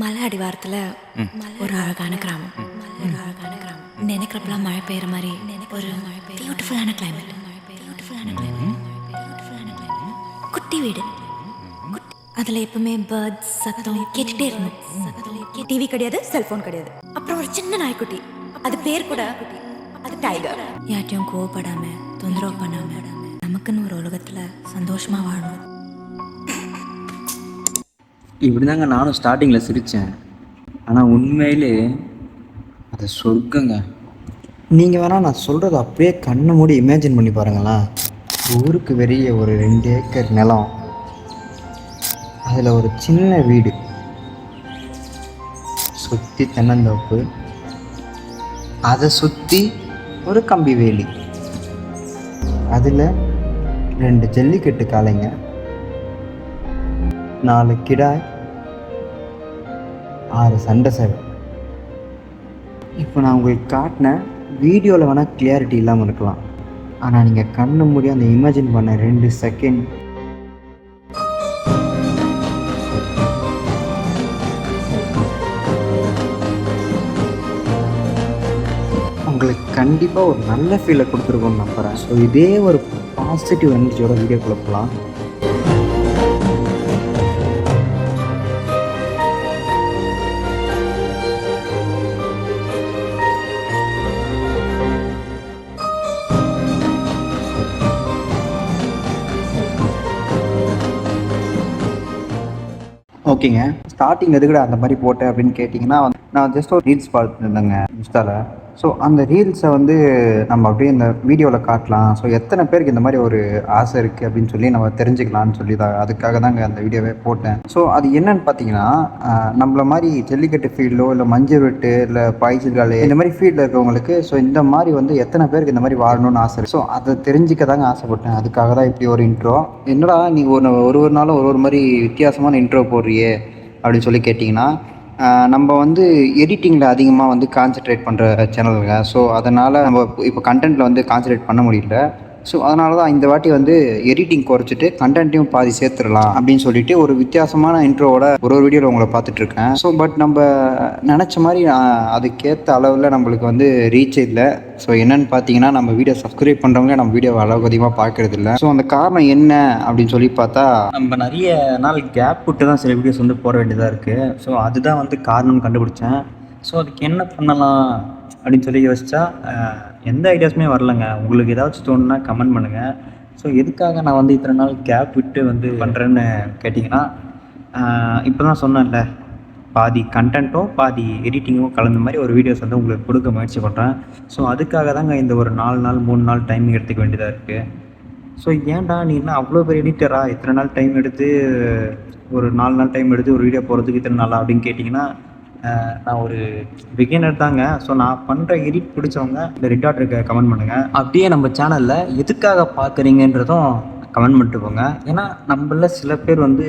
மலை அடிவாரத்தில் ஒரு அழகான கிராமம். ஒரு அழகான கிராமம். நினைக்கிறப்பெல்லாம் மழை பெய்யுற மாதிரி ஒரு பியூட்டிஃபுல்லான கிளைமேட் பியூட்டிஃபுல்லான கிளைமேட் பியூட்டிஃபுல்லான கிளைமேட் குட்டி வீடு. அதுல எப்பவுமே பேர்ட்ஸ் சத்தம் கேட்டுட்டே இருக்கணும் டிவி கிடையாது செல்போன் கிடையாது. அப்புறம் ஒரு சின்ன நாய்க்குட்டி. அது பேர் கூட அது டைகர் யார்ட்டையும் கோவப்படாம தொந்தரவு பண்ணாம நமக்குன்னு ஒரு உலகத்துல சந்தோஷமா வாழணும். இப்படி தாங்க நானும் ஸ்டார்டிங்கில் சிரித்தேன் ஆனால் உண்மையிலே அது சொர்க்கங்க. நீங்கள் வேணால் நான் சொல்கிறத அப்படியே கண்ணை மூடி இமேஜின் பண்ணி பாருங்களேன். ஊருக்கு வெளியே ஒரு ரெண்டு ஏக்கர் நிலம். அதில் ஒரு சின்ன வீடு. சுற்றி தென்னந்தோப்பு. அதை சுற்றி ஒரு கம்பி வேலி. அதில் ரெண்டு ஜல்லிக்கட்டு காளைங்க. நாலு கிடாய் ஆறு சண்டை சேவை இப்போ நான் உங்களுக்கு காட்டின வீடியோவில் வேணால் கிளியாரிட்டி இல்லாமல் இருக்கலாம். ஆனால் நீங்கள் கண்ணு மூடி அந்த இமேஜின் பண்ண ரெண்டு செகண்ட் உங்களுக்கு கண்டிப்பாக ஒரு நல்ல ஃபீலை கொடுத்துருக்கோன்னு நம்புகிறேன் ஸோ இதே ஒரு பாசிட்டிவ் எனர்ஜியோட வீடியோக்குள்ளே போகலாம். ஓகேங்க ஸ்டார்டிங் எதுக்குடா அந்த மாதிரி போட்டேன் அப்படின்னு கேட்டிங்கன்னா நான் ஜஸ்ட் ஒரு ரீல்ஸ் பார்த்துருந்தேங்க இன்ஸ்டாவில் ஸோ அந்த ரீல்ஸை வந்து நம்ம அப்படியே இந்த வீடியோவில் காட்டலாம். ஸோ எத்தனை பேருக்கு இந்த மாதிரி ஒரு ஆசை இருக்குது அப்படின்னு சொல்லி நம்ம தெரிஞ்சுக்கலாம்னு சொல்லி தான் அதுக்காக தாங்க அந்த வீடியோவே போட்டேன். ஸோ அது என்னன்னு பார்த்தீங்கன்னா நம்மள மாதிரி ஜல்லிக்கட்டு ஃபீல்டோ இல்லை மஞ்சள் வெட்டு இல்லை பாய்ச்சல்காலே இந்த மாதிரி ஃபீல்டில் இருக்கிறவங்களுக்கு ஸோ இந்த மாதிரி வந்து எத்தனை பேருக்கு இந்த மாதிரி வாழணும்னு ஆசை இருக்கு? ஸோ அதை தெரிஞ்சுக்க தாங்க ஆசைப்பட்டேன். அதுக்காக தான் இப்படி ஒரு இன்ட்ரோ என்னடா நீ ஒரு ஒரு ஒரு நாளும் ஒரு ஒரு மாதிரி வித்தியாசமான இன்ட்ரோ போடுறியே அப்படின்னு சொல்லி கேட்டிங்கன்னா நம்ம வந்து எடிட்டிங்கில் அதிகமாக வந்து கான்சென்ட்ரேட் பண்ணுற சேனலுங்க ஸோ அதனால் நம்ம இப்போ கண்டென்ட்டில் வந்து கான்சென்ட்ரேட் பண்ண முடியல. ஸோ அதனால தான் இந்த வாட்டி வந்து எடிட்டிங் குறைச்சிட்டு கண்டென்ட்டையும் பாதி சேர்த்துடலாம் அப்படின்னு சொல்லிட்டு ஒரு வித்தியாசமான இன்ட்ரோவோட ஒரு ஒரு வீடியோவில் உங்களை பார்த்துட்ருக்கேன் ஸோ பட் நம்ம நினச்ச மாதிரி அதுக்கேற்ற அளவில் நம்மளுக்கு வந்து ரீச் இல்லை. ஸோ என்னன்னு பார்த்தீங்கன்னா நம்ம வீடியோ சப்ஸ்கிரைப் பண்ணுறவங்க நம்ம வீடியோ அளவுக்கு அதிகமாக பார்க்கறது இல்லை ஸோ அந்த காரணம் என்ன அப்படின்னு சொல்லி பார்த்தா நம்ம நிறைய நாள் கேப் விட்டு தான் சில வீடியோஸ் வந்து போட வேண்டியதாக இருக்குது ஸோ அதுதான் வந்து காரணம்னு கண்டுபிடிச்சேன். ஸோ அதுக்கு என்ன பண்ணலாம் அப்படின்னு சொல்லி யோசிச்சா எந்த ஐடியாஸுமே வரலங்க. உங்களுக்கு ஏதாச்சும் தோணுன்னா கமெண்ட் பண்ணுங்கள் ஸோ எதுக்காக நான் வந்து இத்தனை நாள் கேப் விட்டு வந்து பண்ணுறேன்னு கேட்டிங்கன்னா இப்போ தான் சொன்னேன்ல. பாதி கண்டென்ட்டும் பாதி எடிட்டிங்கும் கலந்த மாதிரி ஒரு வீடியோஸ் வந்து உங்களுக்கு கொடுக்க முயற்சி பண்ணுறேன் ஸோ அதுக்காக தாங்க இந்த ஒரு நாலு நாள் மூணு நாள் டைமிங் எடுத்துக்க வேண்டியதாக இருக்குது ஸோ ஏன்டா நீ என்ன அவ்வளோ பெரிய எடிட்டரா இத்தனை நாள் டைம் எடுத்து ஒரு நாலு நாள் டைம் எடுத்து ஒரு வீடியோ போகிறதுக்கு இத்தனை நாளா? அப்படின்னு கேட்டிங்கன்னா நான் ஒரு பிகினர் தாங்க. ஸோ நான் பண்ணுற எடிட் பிடிச்சவங்க இந்த ரெட் இருக்க கமெண்ட் பண்ணுங்கள் அப்படியே நம்ம சேனலில் எதுக்காக பார்க்குறீங்கன்றதும் கமெண்ட் பண்ணிட்டு போங்க. ஏன்னா நம்மள சில பேர் வந்து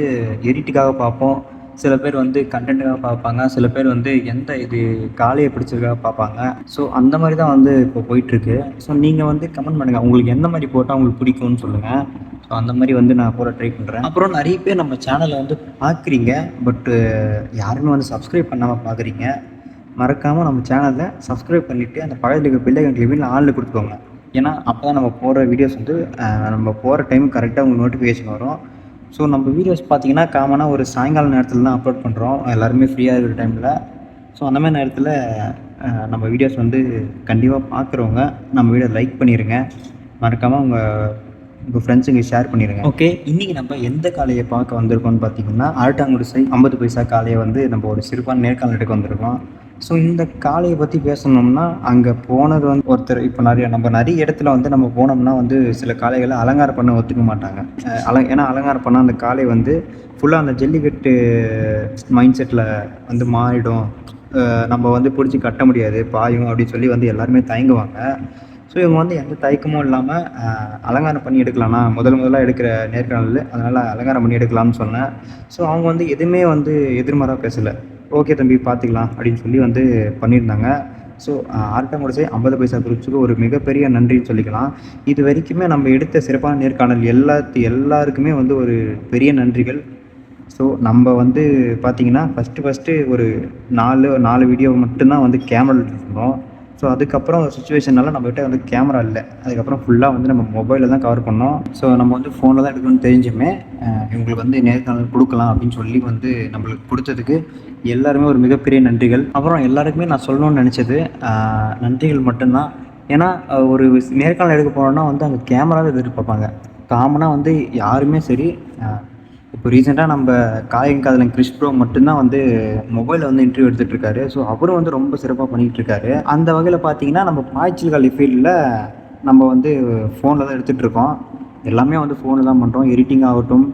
எடிட்டுக்காக பார்ப்போம். சில பேர் வந்து கண்டென்ட்டுக்காக பார்ப்பாங்க. சில பேர் வந்து எந்த இது காலையை பிடிச்சிருக்காக பார்ப்பாங்க. ஸோ அந்த மாதிரி தான் வந்து இப்போ போயிட்டுருக்கு. ஸோ நீங்கள் வந்து கமெண்ட் பண்ணுங்கள் உங்களுக்கு எந்த மாதிரி போட்டால் உங்களுக்கு பிடிக்கும்னு சொல்லுங்கள் ஸோ அந்த மாதிரி வந்து நான் போட ட்ரை பண்ணுறேன் அப்புறம் நிறைய பேர் நம்ம சேனலை வந்து பார்க்குறீங்க. பட்டு யாருமே வந்து சப்ஸ்கிரைப் பண்ணாமல் பார்க்குறீங்க. மறக்காமல் நம்ம சேனலை சப்ஸ்கிரைப் பண்ணிவிட்டு அந்த பக்கத்தில் இருக்க பில்லை ஆளில் கொடுத்துக்கோங்க. ஏன்னா அப்போ தான் நம்ம போடுற வீடியோஸ் வந்து நம்ம போகிற டைம் கரெக்டாக உங்களுக்கு நோட்டிஃபிகேஷன் வரும். ஸோ நம்ம வீடியோஸ் பார்த்தீங்கன்னா காமனாக ஒரு சாயங்கால நேரத்தில் தான் அப்லோட் பண்ணுறோம் எல்லாருமே ஃப்ரீயாக இருக்கிற டைமில் ஸோ அந்த மாதிரி நேரத்தில் நம்ம வீடியோஸ் வந்து கண்டிப்பாக பார்க்குறவங்க நம்ம வீடியோ லைக் பண்ணிடுங்க மறக்காமல் உங்கள் உங்கள் ஃப்ரெண்ட்ஸுங்க ஷேர் பண்ணிடுங்க ஓகே இன்றைக்கி நம்ம எந்த காலையை பார்க்க வந்திருக்கோம்னு பார்த்தீங்கன்னா ஆழ்ட்டாங்குடிசை ஐம்பது பைசா காலையை வந்து நம்ம ஒரு சிறப்பான நேர்காணல் எடுக்க வந்திருக்கோம். ஸோ இந்த காளையை பற்றி பேசணும்னா அங்கே போனது வந்து ஒருத்தர் இப்போ நிறைய நம்ம நிறைய இடத்துல வந்து நம்ம போனோம்னா வந்து சில காளைகளை அலங்காரம் பண்ண ஒத்துக்க மாட்டாங்க. அல ஏன்னா அலங்காரம் பண்ணால் அந்த காளை வந்து ஃபுல்லாக அந்த ஜல்லிக்கட்டு மைண்ட் செட்டில் வந்து மாறிடும். நம்ம வந்து பிடிச்சி கட்ட முடியாது பாயும் அப்படின்னு சொல்லி வந்து எல்லாருமே தயங்குவாங்க. ஸோ இவங்க வந்து எந்த தயக்கமும் இல்லாமல் அலங்காரம் பண்ணி எடுக்கலாம்னா முதல் முதலாக எடுக்கிற நேர்காணல் அதனால் அலங்காரம் பண்ணி எடுக்கலாம்னு சொன்னேன். ஸோ அவங்க வந்து எதுவுமே வந்து எதிர்மறாக பேசலை. ஓகே தம்பி பார்த்துக்கலாம் அப்படின்னு சொல்லி வந்து பண்ணியிருந்தாங்க. ஸோ ஆர்டமுடிசை ஐம்பது பைசா குரூப்ஸுக்கு ஒரு மிகப்பெரிய நன்றின்னு சொல்லிக்கலாம். இது வரைக்குமே நம்ம எடுத்த சிறப்பான நேர்காணல் எல்லாத்து எல்லாருக்குமே வந்து ஒரு பெரிய நன்றிகள். ஸோ நம்ம வந்து பார்த்திங்கன்னா ஃபஸ்ட்டு ஃபஸ்ட்டு ஒரு நாலு நாலு வீடியோ மட்டும்தான் வந்து கேமரா எடுத்துருந்தோம். ஸோ அதுக்கப்புறம் சுச்சுவேஷனால நம்மகிட்ட வந்து கேமரா இல்லை. அதுக்கப்புறம் ஃபுல்லாக வந்து நம்ம மொபைலில் தான் கவர் பண்ணோம். ஸோ நம்ம வந்து ஃபோனில் தான் எடுக்கணும்னு தெரிஞ்சுமே இவங்களுக்கு வந்து நேர்காணல் கொடுக்கலாம் அப்படின்னு சொல்லி வந்து நம்மளுக்கு கொடுத்ததுக்கு எல்லாருமே ஒரு மிகப்பெரிய நன்றிகள். அப்புறம் எல்லாருக்குமே நான் சொல்லணும்னு நினச்சது நன்றிகள் மட்டும்தான். ஏன்னா ஒரு நேர்காணல் எடுக்க போனோம்னா வந்து அங்கே கேமராவை எதிர்பார்ப்பாங்க. காமனாக வந்து யாருமே சரி இப்போ ரீசெண்டாக நம்ம காயங்க காதலன் கிறிஸ் ப்ரோ மட்டும்தான் வந்து மொபைலில் வந்து இன்டர்வியூ எடுத்துகிட்டு இருக்காரு. ஸோ அவரும் வந்து ரொம்ப சிறப்பாக பண்ணிகிட்டு இருக்காரு. அந்த வகையில் பார்த்தீங்கன்னா நம்ம பாய்ச்சல் காலி ஃபீல்டில் நம்ம வந்து ஃபோனில் தான் எடுத்துகிட்டு இருக்கோம். எல்லாமே வந்து ஃபோனில் தான் பண்ணுறோம் எடிட்டிங் ஆகட்டும்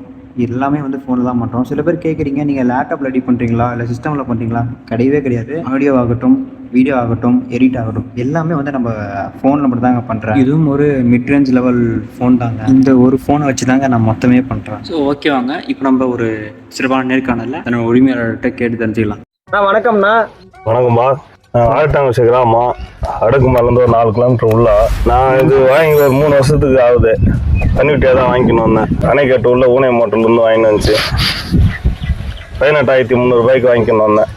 எல்லாமே வந்து ஃபோனில் தான் பண்ணுறோம் சில பேர் கேட்குறீங்க நீங்கள் லேப்டாப்பில் எடிட் பண்ணுறீங்களா இல்லை சிஸ்டமில் பண்ணுறீங்களா கிடையவே கிடையாது. ஆடியோ ஆகட்டும் வீடியோ ஆகட்டும் எடிட் ஆகட்டும் எல்லாமே வந்து நம்ம ஃபோனில் மட்டும் தாங்க பண்ணுறேன் இதுவும் ஒரு மிட்ரேஞ்ச் லெவல் ஃபோன் தாங்க. இந்த ஒரு ஃபோனை வச்சு தாங்க நான் மொத்தமே பண்ணுறேன் ஸோ ஓகே வாங்க. இப்போ நம்ம ஒரு சிறப்பான நேர்காணலில் தன்னோட உரிமையாளர்கிட்ட கேட்டு தெரிஞ்சுக்கலாம். அண்ணா வணக்கம்ண்ணா. நான் ஆயிரத்தாங்க கிராமம் அடுக்குமேலேருந்து ஒரு நாலு கிலோமீட்டர் உள்ள. நான் இது வாங்கி ஒரு மூணு வருஷத்துக்கு ஆகுது. தண்ணிவிட்டியாக தான் வாங்கிக்கணும் வந்தேன். அணைக்கட்டு உள்ள ஊனை மோட்டர்லேருந்து வாங்கிட்டு வந்துச்சு. பதினெட்டாயிரத்தி முந்நூறுபாய்க்கு வாங்கிக்கணும் வந்தேன்.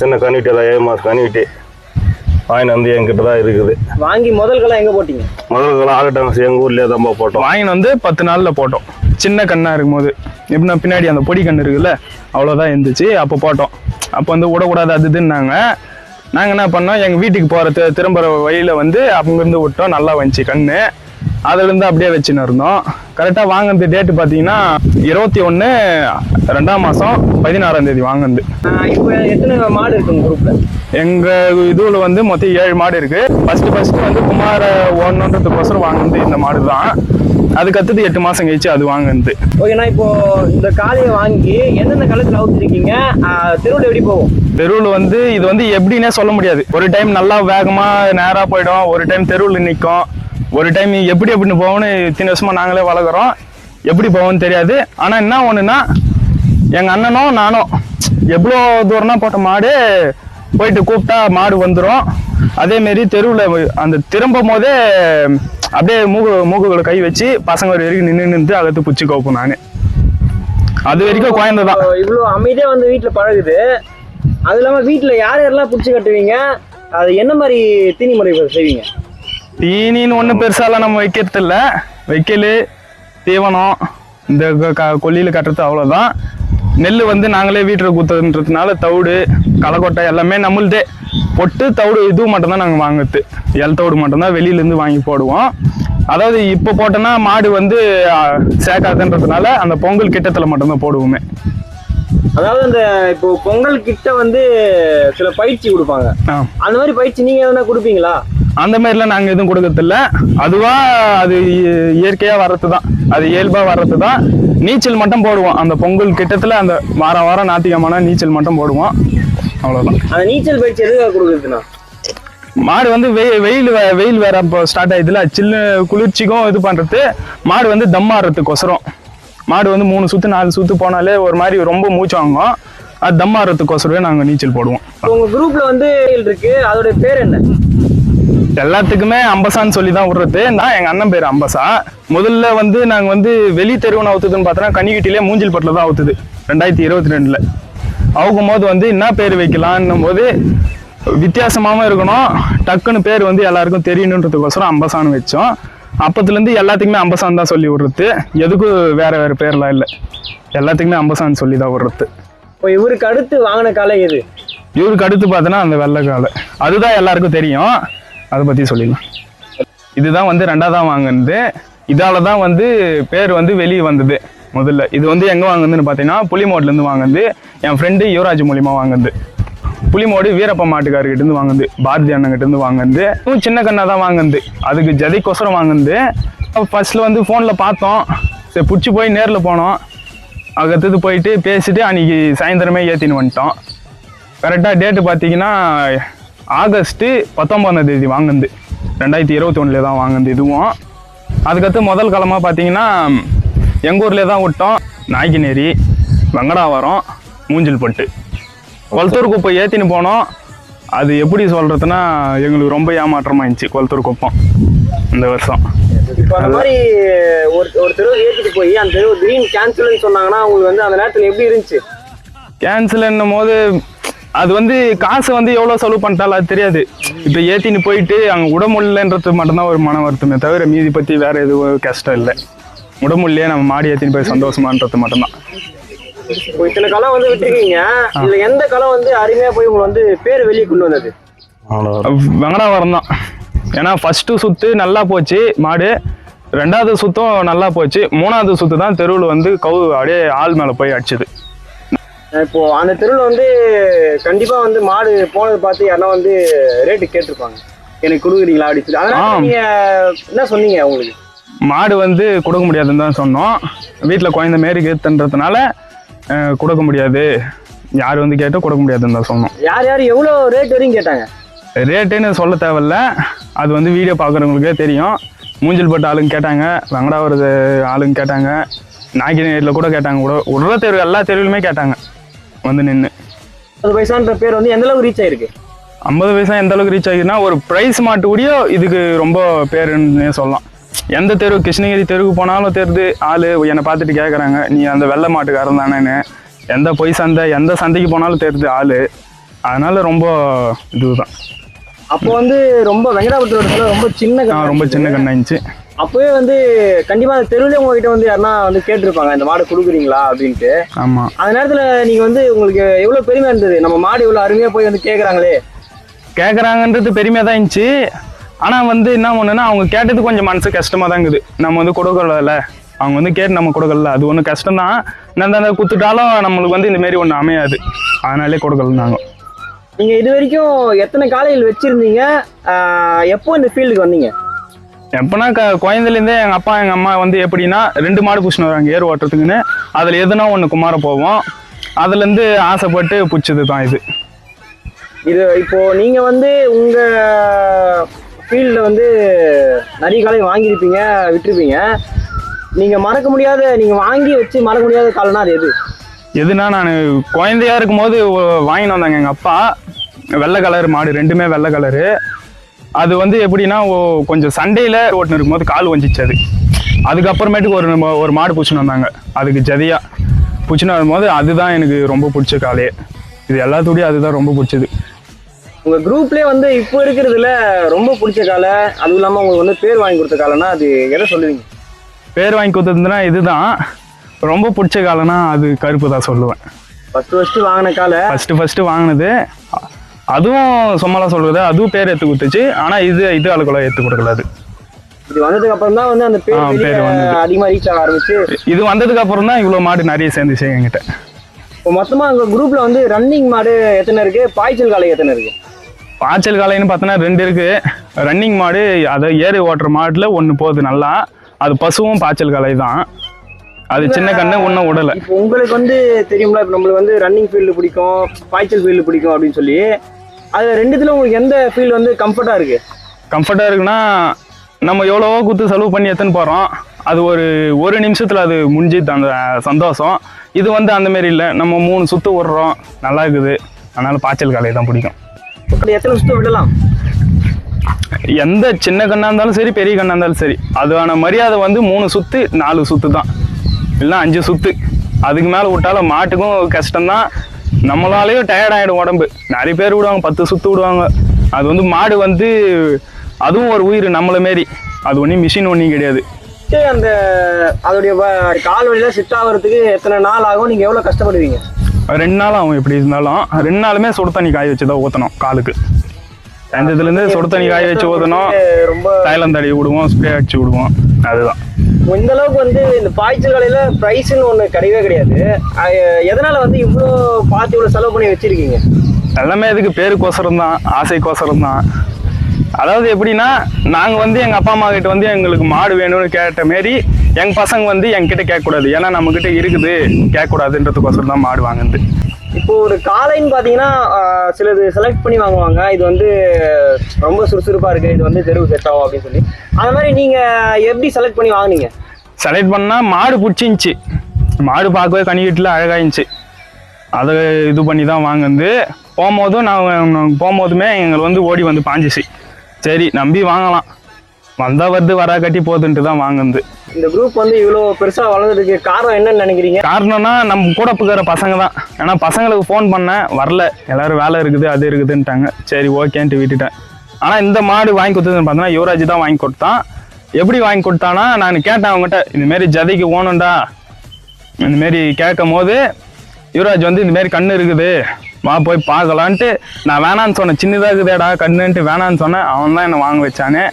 சின்ன கன்னிவிட்டி தான் ஏழு மாதம் கன்னிவிட்டி வாங்கிட்டு வந்து என்கிட்ட தான் இருக்குது. வாங்கி முதல் கலாம் எங்க போட்டீங்க? முதல் காலம் ஆகட்டாங்க எங்கள் ஊர்லேயே தான் போட்டோம். வாங்கின்னு வந்து பத்து நாளில் போட்டோம். சின்ன கண்ணாக இருக்கும்போது. எப்படின்னா பின்னாடி அந்த பொடி கண்ணு இருக்குல்ல அவ்வளோதான் இருந்துச்சு. அப்போ போட்டோம். அப்போ வந்து விடக்கூடாது அது இதுன்னாங்க. நாங்கள் என்ன பண்ணோம் எங்கள் வீட்டுக்கு போகிற திரும்புகிற வழியில் வந்து அங்கேருந்து விட்டோம். நல்லா வந்துச்சு கண்ணு. அதுலேருந்து அப்படியே வச்சுன்னு இருந்தோம். கரெக்டாக வாங்கினது டேட்டு பார்த்தீங்கன்னா இருபத்தி ஒன்று ரெண்டாம் மாதம் பதினாறாம் தேதி வாங்கினது. இப்போ எத்தனை மாடு இருக்கு உங்க குரூப்ல எங்கள் இதுவில் வந்து மொத்தம் ஏழு மாடு இருக்குது ஃபஸ்ட்டு ஃபஸ்ட்டு வந்து குமார ஓடணுன்றதுக்கோசரம் வாங்கினது இந்த மாடு தான் அதுக்கு அடுத்தது எட்டு மாதம் கழிச்சு அது வாங்கினது. ஓகேண்ணா இப்போ இந்த காளையை வாங்கி எந்தெந்த களத்துல அவுத்துருக்கீங்க? தெருவில் எப்படி போகும்? தெருவில் வந்து இது வந்து எப்படின்னே சொல்ல முடியாது. ஒரு டைம் நல்லா வேகமாக நேராக போயிடும். ஒரு டைம் தெருவில் நிற்கும் ஒரு டைம் எப்படி எப்படின்னு போகும்னு இத்தனை வருஷமாக நாங்களே வளர்க்குறோம். எப்படி போவோம்னு தெரியாது. ஆனால் என்ன ஒன்றுனா எங்கள் அண்ணனும் நானும் எவ்வளோ தூரம்னா போட்ட மாடு போயிட்டு கூப்பிட்டா மாடு வந்துடும் அதேமாரி தெருவில் அந்த திரும்பும் போதே அப்படியே மூக்கு மூக்குகளை கை வச்சு பசங்க ஒரு வரைக்கும் நின்று நின்று அகத்து பிடிச்சி கோப்போம் நான். அது வரைக்கும் குழந்தை தான். இவ்வளோ அமைதியா வந்து வீட்டுல பழகுது. அது இல்லாம வீட்டுல யார் யாரெல்லாம் பிடிச்சி கட்டுவீங்க? அது என்ன மாதிரி தீனி முறை செய்வீங்க? தீனின்னு ஒன்றும் பெருசாலாம் நம்ம வைக்கிறது இல்ல வைக்கல் தீவனம் இந்த கொல்லியில் கட்டுறது அவ்வளோதான் நெல் வந்து நாங்களே வீட்டில் குத்துறதுன்றதுனால தவிடு களைக்கொட்டை எல்லாமே நம்மளுதே பொட்டு தவிடு இது மட்டும்தான் நாங்கள் வாங்குறது. எல் தவிடு மட்டும்தான் வெளியிலேருந்து வாங்கி போடுவோம். அதாவது இப்போ போட்டோன்னா மாடு வந்து ஆ, சேக்காதுன்றதுனால அந்த பொங்கல் கிட்டத்தில் மட்டும்தான் போடுவோமே. அதாவது அந்த இப்போ பொங்கல் கிட்ட வந்து சில பயிற்சி கொடுப்பாங்க. அந்த மாதிரி பயிற்சி நீங்க எதனா கொடுப்பீங்களா? அந்த மாதிரிலாம் நாங்கள் எதுவும் கொடுக்கறதில்ல. அதுவா அது இ- இயற்கையா வர்றது தான் அது இயல்பா வர்றது தான் நீச்சல் மட்டும் போடுவோம். அந்த பொங்கல் கிட்டத்தில் அந்த வாரம் வாரம் ஞாத்திகமான நீச்சல் மட்டும் போடுவோம். அவ்வளோதான் அந்த நீச்சல் பயிற்சி எதுக்காக கொடுக்குறதுண்ணா? மாடு வந்து வெயில் வெயில் வே- வெயில் வேற இப்போ ஸ்டார்ட் ஆயிடுதுல சில்லு குளிர்ச்சிக்கும் இது பண்ணுறது மாடு வந்து தம் ஆடுறதுக்கொசரம். மாடு வந்து மூணு சுற்று நாலு சுற்று போனாலே ஒரு மாதிரி ரொம்ப மூச்சு வாங்கும். அது தம் ஆடுறதுக்கொசரமே நாங்கள் நீச்சல் போடுவோம். இப்போ உங்க குரூப்ல வந்து இருக்கு. அதோட பேர் என்ன? எல்லாத்துக்குமே அம்பசான்னு சொல்லி தான் விடுறது. நான் எங்க அண்ணன் பேர் அம்பசா. முதல்ல வந்து நாங்க வந்து வெளி தெருவுன்னு அவுத்துதுன்னு பார்த்தோன்னா கன்னிக்கிட்டிலே மூஞ்சில் பட்டில் தான் அவுத்துது ரெண்டாயிரத்தி இருபத்தி ரெண்டுல அவுக்கும் போது வந்து என்ன பேர் வைக்கலான்னும் போது வித்தியாசமாவும் இருக்கணும். டக்குன்னு பேர் வந்து எல்லாருக்கும் தெரியணுன்றதுக்கோசரம் அம்பசான்னு வச்சோம். அப்பத்துலேருந்து எல்லாத்துக்குமே அம்பசான் தான் சொல்லி விடுறது. எதுக்கும் வேற வேற பேர்லாம் இல்லை. எல்லாத்துக்குமே அம்பசான்னு சொல்லி தான் விடுறது. இப்போ இவருக்கு அடுத்து வாங்கின காளை எது? இவருக்கு அடுத்து பார்த்தோன்னா அந்த வெள்ளைக்காலை அதுதான் எல்லாருக்கும் தெரியும். அதை பற்றி சொல்லிடலாம். இதுதான் வந்து ரெண்டாவதாக வாங்கினது. இதால தான் வந்து பேர் வந்து வெளியே வந்தது. முதல்ல இது வந்து எங்கே வாங்குனதுன்னு பார்த்தீங்கன்னா புளிமோட்லேருந்து வாங்குது என் ஃப்ரெண்டு யுவராஜ் மூலியமாக வாங்குது புலிமோடு வீரப்ப மாட்டுக்காரர்கிட்டேருந்து வாங்குது பாரதி அண்ணங்கிட்டேருந்து வாங்குது இன்னும் சின்ன கண்ணா தான் வாங்குது அதுக்கு ஜதிக்கொசரம் வாங்குனது. ஃபர்ஸ்ட்ல வந்து ஃபோனில் பார்த்தோம். சரி பிடிச்சி போய் நேரில் போனோம். அகத்துக்கு போயிட்டு பேசிட்டு அன்னைக்கு சாயந்தரமே ஏற்றின்னு வந்துட்டோம். கரெக்டாக டேட்டு பார்த்தீங்கன்னா ஆகஸ்ட்டு பத்தொம்பதாம் தேதி வாங்குனது. ரெண்டாயிரத்தி இருபத்தி ஒன்றில் தான் வாங்குனது இதுவும். அதுக்கடுத்து முதல் காலமாக பார்த்தீங்கன்னா எங்கள் ஊர்லேயே தான் விட்டோம். நாய்க்கினேரி வெங்கடாவரம் மூஞ்சில்பட்டு. கொளத்தூர் குப்பை ஏற்றின்னு போனோம். அது எப்படி சொல்கிறதுனா எங்களுக்கு ரொம்ப ஏமாற்றமாக இருந்துச்சு கொளத்தூர் குப்பம் இந்த வருஷம். இப்போ அந்த மாதிரி ஒரு ஒரு தெருவு ஏற்றிட்டு போய் அந்த தெருவு திடீர்னு கேன்சல்னு சொன்னாங்கன்னா உங்களுக்கு வந்து அந்த நேரத்தில் எப்படி இருந்துச்சு? கேன்சல்ன்னும் போது அது வந்து காசு வந்து எவ்வளோ செலவு பண்ணிட்டாலும் அது தெரியாது. இப்போ ஏற்றின்னு போயிட்டு அங்கே உடம்புலன்றது மட்டும்தான் ஒரு மன வருத்தமே தவிர மீதி பற்றி வேற எதுவும் கஷ்டம் இல்லை. உடம்புலையே நம்ம மாடி ஏற்றின்னு போய் சந்தோஷமான்றது மட்டும்தான். இப்போ இத்தனை களம் வந்து விட்டுருக்கீங்க இதுல எந்த களம் வந்து அருமையா போய் உங்களுக்கு வந்து பேர் வெளியே கொண்டு வந்தது? அவ்வளோ வெங்கடாவரம் தான். ஏன்னா ஃபஸ்ட்டு சுற்று நல்லா போச்சு மாடு. ரெண்டாவது சுத்தம் நல்லா போச்சு. மூணாவது சுற்று தான் தெருவில் வந்து கவு அப்படியே ஆள் மேலே போய் அடிச்சுது. இப்போ அந்த தெருவில் வந்து கண்டிப்பா வந்து மாடு போனது பார்த்து யாருன்னா வந்து ரேட்டு கேட்டிருப்பாங்க. எனக்கு கொடுக்குறீங்களா அப்படின்னு சொல்லி. அதனால ஆம். நீங்க என்ன சொன்னீங்க உங்களுக்கு மாடு வந்து கொடுக்க முடியாதுன்னு தான் சொன்னோம். வீட்டில் குழந்த மாரி கேத்துன்றதுனால கொடுக்க முடியாது. யார் வந்து கேட்டால் கொடுக்க முடியாதுன்னு தான் சொன்னோம். யார் யார் எவ்வளோ ரேட் வரையும் கேட்டாங்க? ரேட்டுன்னு சொல்ல தேவையில்ல. அது வந்து வீடியோ பார்க்குறவங்களுக்கே தெரியும். மூஞ்சில் போட்ட ஆளுங்க கேட்டாங்க வெங்கடாவரது ஆளுங்க கேட்டாங்க நாகினேரியில் கூட கேட்டாங்க கூட உள்ள தெரு எல்லா தெருவிலுமே கேட்டாங்க. வந்து நின்று அது பைசான்ற பேர் வந்து எந்த அளவுக்கு ரீச் ஆயிருக்கு? ஐம்பது வயசா எந்த அளவுக்கு ரீச் ஆகிதுன்னா ஒரு ப்ரைஸ் மாட்டு கூடயோ இதுக்கு ரொம்ப பேருன்னே சொல்லலாம். எந்த தெரு கிருஷ்ணகிரி தெருவுக்கு போனாலும் தெரியுது ஆள் என்னை பார்த்துட்டு கேட்குறாங்க நீ அந்த வெள்ளை மாட்டுக்காரன் தானேன்னு. எந்த பொய் சந்தை எந்த சந்தைக்கு போனாலும் தெரியுது ஆள். அதனால ரொம்ப இதுதான். அப்போ வந்து ரொம்ப வெங்கடாபுரத்தோட ரொம்ப சின்ன. ரொம்ப சின்ன கண்ணாயிச்சு அப்போவே வந்து கண்டிப்பா அந்த தெருவுல உங்ககிட்ட வந்து யாருன்னா வந்து கேட்டிருப்பாங்க இந்த மாடு கொடுக்குறீங்களா? அப்படின்ட்டு. ஆமாம் அந்த நேரத்துல நீங்க வந்து உங்களுக்கு எவ்வளவு பெருமையா இருந்தது? நம்ம மாடு இவ்வளவு அருமையா போய் வந்து கேக்குறாங்களே. கேட்குறாங்கன்றது பெருமையாக தான் இருந்துச்சு. ஆனால் வந்து என்ன ஒன்றுனா அவங்க கேட்டது கொஞ்சம் மனசு கஷ்டமாக தான் இருக்குது. நம்ம வந்து கொடுக்கல அவங்க வந்து கேட்டு நம்ம கொடுக்கல அது ஒன்றும் கஷ்டம்தான் நான் அந்த குத்துட்டாலும் நம்மளுக்கு வந்து இந்த மாரி ஒன்று அமையாது. அதனாலே கொடுக்கல நாங்கள் நீங்க இது வரைக்கும் எத்தனை காளைகள் வச்சிருந்தீங்க? எப்போ இந்த ஃபீல்டுக்கு வந்தீங்க? எப்போனா க குழந்தைலேருந்தே எங்கள் அப்பா எங்கள் அம்மா வந்து எப்படின்னா ரெண்டு மாடு பிடிச்சின்னு வராங்க ஏர் ஓட்டுறதுக்குன்னு. அதில் எதுனா ஒன்று குமார போவோம். அதுலேருந்து ஆசைப்பட்டு பிடிச்சது தான் இது. இது இப்போ நீங்க வந்து உங்க ஃபீல்ட்ல வந்து நிறைய காளை வாங்கியிருப்பீங்க விட்டுருப்பீங்க நீங்க மறக்க முடியாத நீங்க வாங்கி வச்சு மறக்க முடியாத காலம்னா அது எது? எதுனா நான் குழந்தையா இருக்கும்போது ஒ- வாங்கின்னு வந்தாங்க எங்கள் அப்பா. வெள்ளை கலர் மாடு ரெண்டுமே வெள்ளை கலரு அது வந்து எப்படின்னா கொஞ்சம் சண்டையில் ஓட்டுன்னு இருக்கும்போது கால் வஞ்சிச்சு அது. அதுக்கப்புறமேட்டுக்கு ஒரு நம்ம- ஒரு மாடு பிடிச்சின்னு வந்தாங்க. அதுக்கு ஜதியா பிடிச்சின்னு வரும்போது அதுதான் எனக்கு ரொம்ப பிடிச்ச காலையே இது எல்லாத்தோடையும் அதுதான் ரொம்ப பிடிச்சது. உங்க குரூப்லயே வந்து இப்போ இருக்கிறதுல ரொம்ப பிடிச்ச காலை அதுவும் இல்லாம உங்களுக்கு வந்து பேர் வாங்கி கொடுத்த காலைன்னா அது எதை சொல்லுவீங்க? பேர் வாங்கி கொடுத்ததுன்னா இதுதான். ரொம்ப பிடிச்ச காலம்னா அது கருப்பு தான் சொல்லுவேன். ஃபர்ஸ்ட் ஃபர்ஸ்ட் வாங்கின காலை ஃபஸ்ட்டு ஃபஸ்ட்டு வாங்கினது. அதுவும் சும்மாலாம் சொல்கிறது அதுவும் பேர் எடுத்து கொடுத்துச்சு. ஆனால் இது இது ஆளுக்குள்ள எடுத்து கொடுக்கல அது. இது வந்ததுக்கு அப்புறம் தான் வந்து அந்த பேர் வந்தது. அதிகமா ரீச் ஆக ஆரம்பிச்சு. இது வந்ததுக்கு அப்புறம் தான் இவ்வளோ மாடு நிறைய சேர்ந்துச்சு என்கிட்ட. இப்போ மொத்தமா உங்க குரூப்ல வந்து ரன்னிங் மாடு எத்தனை இருக்கு? பாய்ச்சல் காலை எத்தனை இருக்கு? பாய்ச்சல் காலைன்னு பார்த்தோன்னா ரெண்டு இருக்கு. ரன்னிங் மாடு அதை ஏறி ஓட்டுற மாட்டில் ஒன்று போகுது நல்லா. அது பசுவும் பாய்ச்சல் காலை தான் அது சின்ன கண்ணு ஒன்றும் விடலை இப்போ உங்களுக்கு வந்து தெரியும்ல இப்போ நம்மளுக்கு வந்து ரன்னிங் ஃபீல்டு பிடிக்கும் பாய்ச்சல் ஃபீல்டு பிடிக்கும் அப்படின்னு சொல்லி. அது ரெண்டுத்துல உங்களுக்கு எந்த ஃபீல்டு வந்து கம்ஃபர்ட்டா இருக்கு? கம்ஃபர்ட்டாக இருக்குன்னா நம்ம எவ்வளவோ குத்து செலவு பண்ணி எத்தனை போகிறோம் அது ஒரு ஒரு நிமிஷத்தில் அது முடிஞ்சிது அந்த சந்தோஷம். இது வந்து அந்த மாரி இல்லை. நம்ம மூணு சுற்று விடுறோம். நல்லா இருக்குது. அதனால் பாய்ச்சல் காலை தான் பிடிக்கும். எத்தனை சுத்தம் விடலாம்? எந்த சின்ன கண்ணா இருந்தாலும் சரி பெரிய கண்ணா இருந்தாலும் சரி. அதுக்கான மரியாதை வந்து மூணு சுத்து நாலு சுத்து தான் இல்லைன்னா அஞ்சு சுத்து. அதுக்கு மேலே விட்டாலும் மாட்டுக்கும் கஷ்டம்தான். நம்மளாலேயும் டயர்ட் ஆகிடும் உடம்பு. நிறைய பேர் விடுவாங்க பத்து சுத்து விடுவாங்க. அது வந்து மாடு வந்து அதுவும் ஒரு உயிர் நம்மளை மாரி. அது ஒன்றும் மிஷின் ஒன்றும் கிடையாது. அந்த அதோடைய கால் வழியில சிட் ஆகிறதுக்கு எத்தனை நாள் ஆகும்? நீங்க எவ்வளவு கஷ்டப்படுவீங்க? ரெண்டு நாள் ஆகும் எப்படி இருந்தாலும். ரெண்டு நாளுமே சுடு தண்ணி காய வச்சு தான் ஊற்றணும் காலுக்கு எந்ததுலேருந்து சுடு தண்ணி காய வச்சு ஊற்றணும் ரொம்ப தைலம் தடவி விடுவோம் ஸ்ப்ரே அடிச்சு விடுவோம். அதுதான். இந்த அளவுக்கு வந்து இந்த பாய்ச்சல் கடையில பிரைஸ்னு ஒன்று கிடையவே கிடையாது. எதனால வந்து இவ்வளோ பார்த்து இவ்வளோ செலவு பண்ணி வச்சிருக்கீங்க? எல்லாமே அதுக்கு பேருக்கோசரம் தான் ஆசைக்கோசரம் தான். அதாவது எப்படின்னா நாங்கள் வந்து எங்கள் அப்பா அம்மா கிட்ட வந்து எங்களுக்கு மாடு வேணும்னு கேட்ட மாரி எங்கள் பசங்க வந்து எங்ககிட்ட கேட்கக்கூடாது. ஏன்னா நம்மக்கிட்ட இருக்குது கேட்கக்கூடாதுன்றதுக்கோசரம் தான் மாடு வாங்குது. இப்போ ஒரு காலைன்னு பார்த்தீங்கன்னா சிலது செலக்ட் பண்ணி வாங்குவாங்க. இது வந்து ரொம்ப சுறுசுறுப்பாக இருக்குது இது வந்து தெருவு செட் ஆகும் அப்படின்னு சொல்லி. அந்த மாதிரி நீங்கள் எப்படி செலக்ட் பண்ணி வாங்குனீங்க? செலக்ட் பண்ணால் மாடு பிடிச்சிருந்துச்சி. மாடு பார்க்கவே கனி அழகாயிருந்துச்சி. அதை இது பண்ணி தான் வாங்குது போகும்போதும் நான் போகும்போதுமே எங்களுக்கு வந்து ஓடி வந்து பாஞ்சிச்சு. சரி நம்பி வாங்கலாம். வந்தா வருது வரா கட்டி போகுதுன்ட்டு தான் வாங்குனது. இந்த குரூப் வந்து இவ்வளோ பெருசா வளர்ந்ததுக்கு காரணம் என்னன்னு நினைக்கிறீங்க? காரணம்னா நம்ம கூட இருக்கிற பசங்க தான். ஏன்னா பசங்களுக்கு ஃபோன் பண்ணேன் வரல. எல்லாரும் வேலை இருக்குது அது இருக்குதுன்ட்டாங்க. சரி ஓகேன்ட்டு விட்டுட்டேன். ஆனால் இந்த மாடு வாங்கி கொடுத்ததுன்னு பார்த்தோன்னா யுவராஜ் தான் வாங்கி கொடுத்தான். எப்படி வாங்கி கொடுத்தானா நான் கேட்டேன் அவங்ககிட்ட இந்தமாரி ஜதிக்கு ஓணும்டா இந்தமாரி கேட்கும் போது யுவராஜ் வந்து இந்தமாரி கண்ணு இருக்குது. வா போய் பார்க்கலான்ட்டு நான் வேணான்னு சொன்னேன். சின்னதாக இருக்குதேடா கண்ணுன்ட்டு வேணான்னு சொன்னேன். அவன் தான் என்னை வாங்க வச்சானே.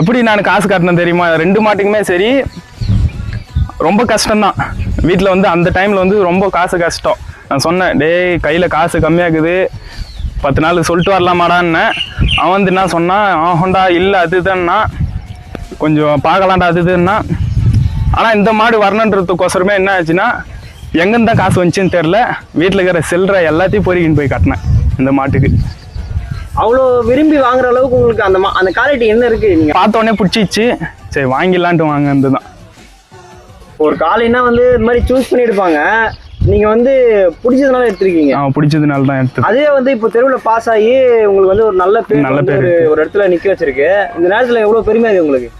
எப்படி நான் காசு காட்டினேன் தெரியுமா? ரெண்டு மாட்டுக்குமே சரி ரொம்ப கஷ்டம்தான். வீட்டில் வந்து அந்த டைமில் வந்து ரொம்ப காசு கஷ்டம். நான் சொன்னேன் டேய் கையில் காசு கம்மியாகுது. பத்து நாள் சொல்லிட்டு வரலாமாடான்னு. அவன் வந்து என்ன சொன்னான் ஆஹோண்டா இல்லை அதுதான்னா கொஞ்சம் பார்க்கலாம்டா அது இதுன்னா. ஆனால் இந்த மாடு வரணுன்றதுக்கோசரமே என்ன ஆச்சுன்னா எங்கேருந்து தான் காசு வந்துச்சுன்னு தெரில வீட்டில் இருக்கிற செல்ற எல்லாத்தையும் பொறிக்கின்னு போய் கட்டினேன் இந்த மாட்டுக்கு. அவ்வளோ விரும்பி வாங்குற அளவுக்கு உங்களுக்கு அந்த அந்த குவாலிட்டி என்ன இருக்கு நீங்க? பார்த்த உடனே பிடிச்சிச்சு சரி வாங்கிடலான்ட்டு வாங்கினது தான் ஒரு காலைனா வந்து இது மாதிரி சூஸ் பண்ணி எடுப்பாங்க. நீங்க வந்து பிடிச்சதுனால எடுத்திருக்கீங்க. அவன் பிடிச்சதுனால தான் எடுத்தது. அதே வந்து இப்போ தெருவில் பாஸ் ஆகி உங்களுக்கு வந்து ஒரு நல்ல பேர் நல்ல பேர். ஒரு இடத்துல நிக்க வச்சிருக்கு. இந்த நேரத்துல எவ்வளவு பெருமையா இருக்கு உங்களுக்கு?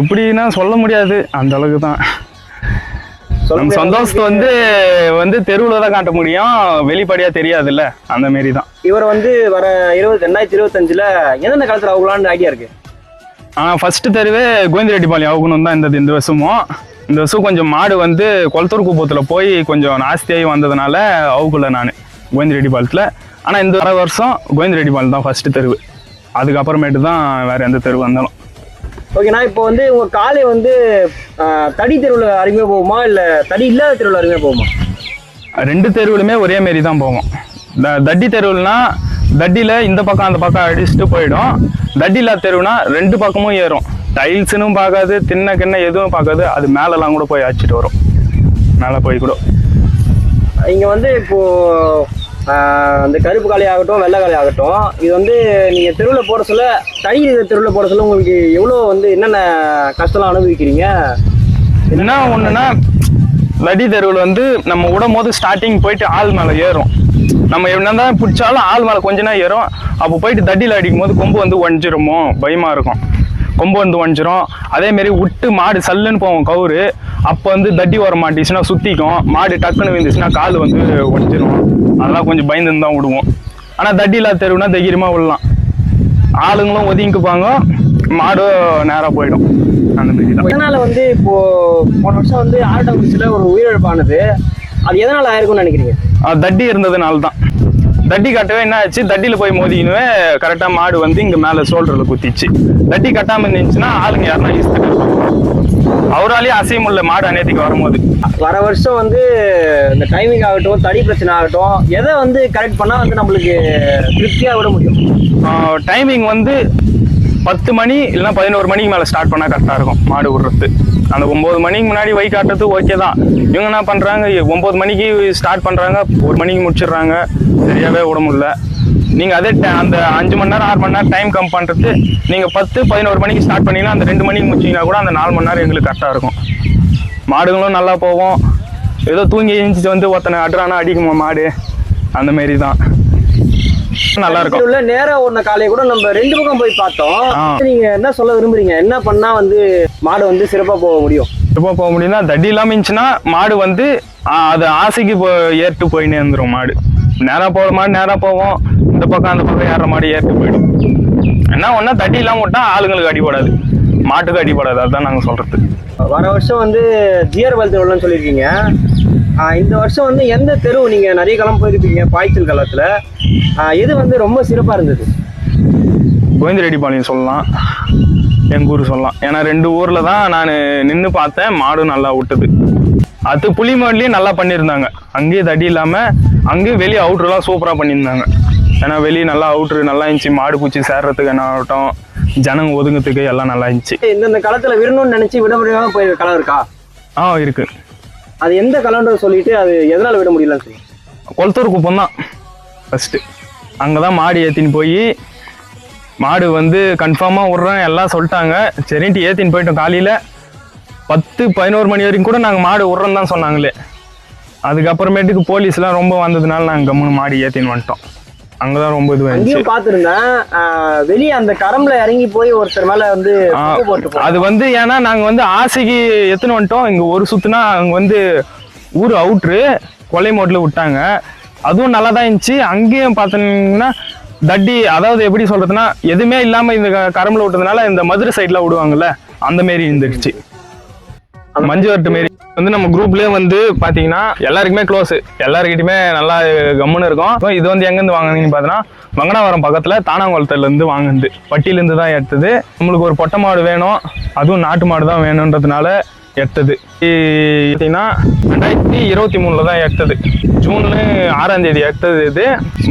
எப்படின்னா சொல்ல முடியாது. அந்த அளவுக்கு தான் நம்ம சந்தோஷத்தை வந்து வந்து தெருவில் தான் காட்ட முடியும். வெளிப்படையா தெரியாதுல்ல. அந்த மாரி தான் இவர் வந்து வர இருபது ரெண்டாயிரத்தி இருபத்தஞ்சுல எந்தெந்த காலத்துல ஆகலான்னு ஐடியா இருக்கு? ஆனால் ஃபர்ஸ்ட் தெருவே கோவிந்தரெட்டிப்பாளையம் அவுக்கணும் தான் இருந்தது இந்த வருஷமும். இந்த வருஷம் கொஞ்சம் மாடு வந்து கொளத்தூர் குப்பத்தில் போய் கொஞ்சம் நாஸ்தியாகி வந்ததுனால அவுக்கல நான் கோவிந்தரெட்டிப்பாளையத்தில் ஆனால் இந்த வர வருஷம் கோவிந்தரெட்டிப்பாளையம் தான் ஃபர்ஸ்ட் தெருவு. அதுக்கப்புறமேட்டு தான் வேற எந்த தெருவு வந்தாலும். ஓகேண்ணா இப்போ வந்து உங்க காலை வந்து தடி தெருவில் அருமையா போகுமா? இல்ல தடி இல்லாத தெருவில் அருமையா போகுமா? ரெண்டு தெருவுலுமே ஒரே மாரி தான் போகும் தட்டி தெருவுலனா தட்டியில் இந்த பக்கம் அந்த பக்கம் அடிச்சுட்டு போயிடும். தட்டி இல்லாத தெருவுனா ரெண்டு பக்கமும் ஏறும். டைல்ஸுன்னு பார்க்காது தின்ன கிண்ண எதுவும் பார்க்காது. அது மேலெல்லாம் கூட போய் அடிச்சிட்டு வரும். மேலே போய் கூட. இங்க வந்து இப்போ ஆஹ், அந்த கருப்பு காளி ஆகட்டும் வெள்ளை காளி ஆகட்டும் இது வந்து நீங்கள் தெருவில் போகிற சொல்ல தை தெருவில் போகிற சொல்ல உங்களுக்கு எவ்வளோ வந்து என்னென்ன கஷ்டம்லாம் அனுபவிக்கிறீங்க? என்ன ஒன்றுனா வடி தெருவில் வந்து நம்ம விடும் போது ஸ்டார்டிங் போயிட்டு ஆள் மேலே ஏறும். நம்ம என்ன தான் பிடிச்சாலும் ஆள் மேலே கொஞ்ச நேரம் ஏறும். அப்போ போயிட்டு தடியில் அடிக்கும் போது கொம்பு வந்து ஒஞ்சிருமோ பயமாக இருக்கும். கொம்பு வந்து ஒஞ்சிரும் அதேமாரி விட்டு மாடு சல்லுன்னு போவோம் கவுரு. அப்போ வந்து தட்டி வர மாட்டிச்சுன்னா சுற்றிக்கும் மாடு டக்குன்னு விழுந்துச்சுன்னா கால் வந்து ஒஞ்சிரும் அதெல்லாம் கொஞ்சம் பயந்துன்னு தான் விடுவோம். ஆனால் தட்டி இல்லாத தெருவுனா தைரியமாக விடலாம். ஆளுங்களும் ஒதுங்கிக்குப்பாங்க. மாடும் நேராக போயிடும். அந்த மாதிரி தான் எதனால வந்து இப்போ போன வருஷம் வந்து ஆர்டபிள்ஸ்ல ஒரு உயிரிழப்பானது. அது எதனால ஆயிருக்கும்னு நினைக்கிறீங்க? தட்டி இருந்ததுனால தான் தட்டி கட்டவே என்ன ஆச்சு தட்டியில் போய் மோதிக்கினுவே கரெக்டாக மாடு வந்து இங்கே மேலே ஷோல்டரில் குத்திச்சு. தட்டி கட்டாமல் இருந்துச்சுன்னா ஆளுங்க யாருன்னா இஸ்துட்டு அவராலேயே அசைய முடியல மாடு அநேத்திக்கு வரும்போது. வர வருஷம் வந்து இந்த டைமிங் ஆகட்டும் தடி பிரச்சனை ஆகட்டும் எதை வந்து கரெக்ட் பண்ணா வந்து நம்மளுக்கு திருப்தியா விட முடியும்? டைமிங் வந்து பத்து மணி இல்லைன்னா பதினோரு மணிக்கு மேலே ஸ்டார்ட் பண்ணால் கரெக்டாக இருக்கும் மாடு விடுறது. அந்த ஒம்பது மணிக்கு முன்னாடி வை காட்டுறது ஓகே தான். இவங்க என்ன பண்ணுறாங்க ஒம்பது மணிக்கு ஸ்டார்ட் பண்ணுறாங்க ஒரு மணிக்கு முடிச்சிடுறாங்க சரியாகவே விட முடியல. நீங்கள் அதே அந்த அஞ்சு மணி நேரம் ஆறு மணி நேரம் டைம் கம் பண்ணுறது நீங்கள் பத்து பதினோரு மணிக்கு ஸ்டார்ட் பண்ணீங்கன்னா அந்த ரெண்டு மணிக்கு முடிச்சிங்கன்னா கூட அந்த நாலு மணி நேரம் எங்களுக்கு கரெக்டாக இருக்கும். மாடுகளும் நல்லா போகும். ஏதோ தூங்கி எழுந்துச்சு வந்து ஒருத்தனை அட்றானா அடிக்குமா மாடு? அந்த மாரி தான் நல்லா இருக்கும். உள்ள நேரா ஓடின காலையை கூட நம்ம ரெண்டு பக்கம் போய் பார்த்தோம். நீங்க என்ன சொல்ல விரும்புறீங்க? என்ன பண்ணா வந்து மாடு வந்து சிறப்பா போக முடியும்? எப்போ போக முடியும்னா தடி இல்லாமல் இருந்துச்சுன்னா மாடு வந்து அது ஆசைக்கு போ ஏறிட்டு போயினே இருந்துரும் மாடு. நேராக போகிற மாடு நேராக போவோம். இந்த பக்கம் அந்த பக்கம் ஏறுற மாடு ஏறிட்டு போயிடும். என்ன ஒன்றா தடி இல்லாமல் விட்டா ஆளுங்களுக்கு அடிபடாது. மாட்டுக்கு அடிபடாது அதுதான் நாங்கள் சொல்கிறது வர வருஷம் வந்து ஜிஆர் வல் திருவிழான்னு சொல்லியிருக்கீங்க. இந்த வருஷம் வந்து எந்த தெரு நீங்க நிறைய காலம் போயிருப்பீங்க பாய்ச்சல் காலத்துல? எது வந்து ரொம்ப சிறப்பா இருந்தது? கோவிந்தரெட்டிப்பாளையம் சொல்லலாம். எங்கள் ஊர் சொல்லலாம். ஏன்னா ரெண்டு ஊரில் தான் நான் நின்று பார்த்தேன். மாடும் நல்லா விட்டுது. அது புளிமாட்லேயும் நல்லா பண்ணியிருந்தாங்க. அங்கேயும் தடி இல்லாமல் அங்கேயும் வெளியே அவுட்ருலாம் சூப்பராக பண்ணியிருந்தாங்க. ஏன்னா வெளியே நல்லா அவுட்ரு நல்லா இருந்துச்சு. மாடு பூச்சி சேர்றதுக்கு என்ன ஆகட்டும் ஜனங்க ஒதுங்கிறதுக்கு எல்லாம் நல்லா இருந்துச்சு. இந்தந்த காலத்துல விடணும்னு நினைச்சு விட முடியாம போயிருக்க களம் இருக்கா? ஆ இருக்கு. அது எந்த களம்ன்றது சொல்லிட்டு அது எதனால விட சொல்லி கொளத்தூர் குப்பம் தான். ஃபஸ்ட்டு அங்கே தான் மாடு ஏற்றின்னு போய் மாடு வந்து கன்ஃபார்மாக விட்றேன் எல்லாம் சொல்லிட்டாங்க. சரின்ட்டு ஏற்றின்னு போயிட்டோம் காலையில். பத்து பதினோரு மணி வரைக்கும் கூட நாங்கள் மாடு விட்றோன்னு தான் சொன்னாங்களே. அதுக்கப்புறமேட்டுக்கு போலீஸ்லாம் ரொம்ப வந்ததுனால நாங்கள் கம்முன்னு மாடி ஏற்றின்னு வந்துட்டோம். அங்கே தான் ரொம்ப இதுவாகிடுச்சு அங்கேயும் பார்த்துருந்தேன். வெளியே அந்த கரம்புல இறங்கி போய் ஒருத்தர் மேல வந்து. அது வந்து ஏன்னா நாங்க வந்து ஆசைக்கு எத்தனை வந்துட்டோம். இங்க ஒரு சுத்துனா அங்க வந்து ஊர் அவுட்ரு கொலை மோட்ல விட்டாங்க. அதுவும் நல்லா தான் இருந்துச்சு. அங்கேயும் பார்த்தீங்கன்னா தட்டி அதாவது எப்படி சொல்றதுன்னா எதுவுமே இல்லாம இந்த கரம்புல விட்டதுனால இந்த மதுரை சைட்ல விடுவாங்கல்ல அந்த மாரி இருந்துருச்சு. மஞ்சு வரட்டு மாரி. வந்து நம்ம குரூப்லயே வந்து பாத்தீங்கன்னா எல்லாருக்குமே க்ளோஸ் எல்லாருக்கிட்டையுமே நல்லா கம்முன்னு இருக்கும். இது வந்து எங்கேருந்து வாங்குனீங்கன்னு பார்த்தீங்கன்னா மங்கனாவரம் பக்கத்துல தானாங்குளத்துல இருந்து வாங்குனது. பட்டியில இருந்து தான் எடுத்தது. நம்மளுக்கு ஒரு பொட்டை மாடு வேணும். அதுவும் நாட்டு மாடு தான் வேணுன்றதுனால எடுத்தது பார்த்தீங்கன்னா ரெண்டாயிரத்தி இருபத்தி மூணுல தான் எடுத்தது ஜூன்ல ஆறாம் தேதி எடுத்தது இது.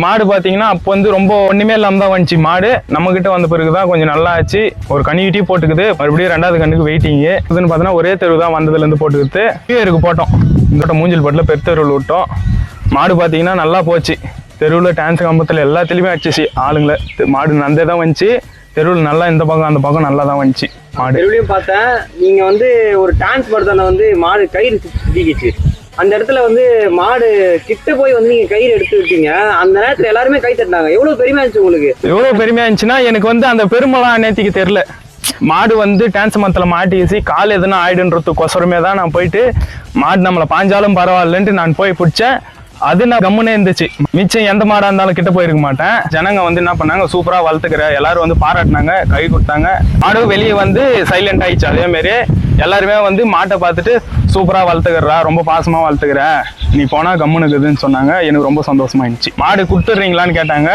மாடு பார்த்தீங்கன்னா அப்போ வந்து ரொம்ப ஒன்றுமே இல்லாமல் தான் வந்துச்சு. மாடு நம்ம கிட்ட வந்த பிறகு தான் கொஞ்சம் நல்லா ஆச்சு. ஒரு கன்னியூட்டி போட்டுக்குது. மறுபடியும் ரெண்டாவது கண்ணுக்கு வெயிட்டிங்கு இதுன்னு பார்த்தீங்கன்னா ஒரே தெருவு தான் வந்ததுலேருந்து போட்டுக்கிட்டு நியூ போட்டோம். இந்த வட்டம் மூஞ்சில் பட்டில் பெருத்தெருவில் விட்டோம். மாடு பார்த்தீங்கன்னா நல்லா போச்சு. தெருவில் டான்ஸ் கம்பத்தில் எல்லாத்துலேயுமே அடிச்சிச்சு ஆளுங்களை மாடு நந்தே தான் வந்துச்சு. தெருவில் நல்லா இந்த பக்கம் அந்த பக்கம் நல்லா தான் வந்துச்சு. மாடு. தெருவுலயும் பார்த்தேன் நீங்க வந்து ஒரு டான்ஸ் வந்து மாடு கயிறு சுத்திக்கிச்சு அந்த இடத்துல வந்து மாடு கிட்ட போய் வந்து நீங்க கயிறு எடுத்து விட்டீங்க. அந்த நேரத்துல எல்லாருமே கை தட்டினாங்க. எவ்வளவு பெருமையா இருந்துச்சு உங்களுக்கு? எவ்வளோ பெருமையா இருந்துச்சுன்னா எனக்கு வந்து அந்த பெருமைலாம் நேத்திக்கு தெரில மாடு வந்து டான்ஸ் மரத்தில் மாட்டிக்கிச்சு. கால் எதுனா ஆயிடுன்றதுக்கொசரமே தான் நான் போயிட்டு மாடு நம்மளை பாஞ்சாலும் பரவாயில்லன்ட்டு நான் போய் பிடிச்சேன். அது நான் கம்முனே இருந்துச்சு. மிச்சம் எந்த மாடா இருந்தாலும் கிட்ட போயிருக்க மாட்டேன். ஜனங்க வந்து என்ன பண்ணாங்க? சூப்பரா வளர்த்துக்கிற. எல்லாரும் வந்து பாராட்டினாங்க கை கொடுத்தாங்க. மாடு வெளியே வந்து சைலண்ட் ஆயிடுச்சு. அதே மாதிரி எல்லாருமே வந்து மாட்டை பார்த்துட்டு சூப்பரா வளர்த்துக்கிறா ரொம்ப பாசமா வளர்த்துக்கிற. நீ போனா கம்முனுக்குதுன்னு சொன்னாங்க. எனக்கு ரொம்ப சந்தோஷமா இருந்துச்சு. மாடு கொடுத்துட்றீங்களான்னு கேட்டாங்க.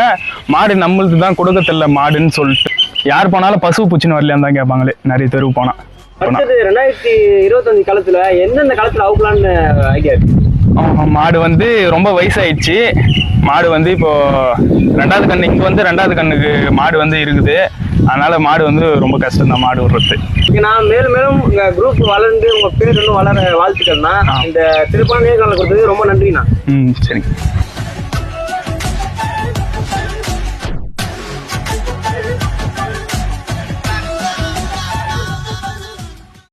மாடு நம்மளுக்கு தான் கொடுக்கத்தில்ல மாடுன்னு சொல்லிட்டு. யார் போனாலும் பசு பூச்சின்னு வரலையான்னு தான் கேட்பாங்களே. நிறைய தெருவு போனா. ரெண்டாயிரத்தி இருபத்தஞ்சு காலத்துல எந்தெந்த காலத்துல அவுக்கலான்னு ஐடியா இருக்கு? மாடு வந்து ரொம்ப வயசாயிடுச்சு. மாடு வந்து இப்போ ரெண்டாவது கண்ணு இங்க வந்து ரெண்டாவது கண்ணுக்கு மாடு வந்து இருக்குது. அதனால மாடு வந்து ரொம்ப கஷ்டம் தான் மாடு விடுறது. நான் மேலும் மேலும் உங்க குரூப் வளர்ந்து உங்க பேர் இன்னும் வளர வாழ்த்துக்கள்னா இந்த திருப்பான நேர்காணல் கொடுத்தது ரொம்ப நன்றிண்ணா. ம் சரிங்க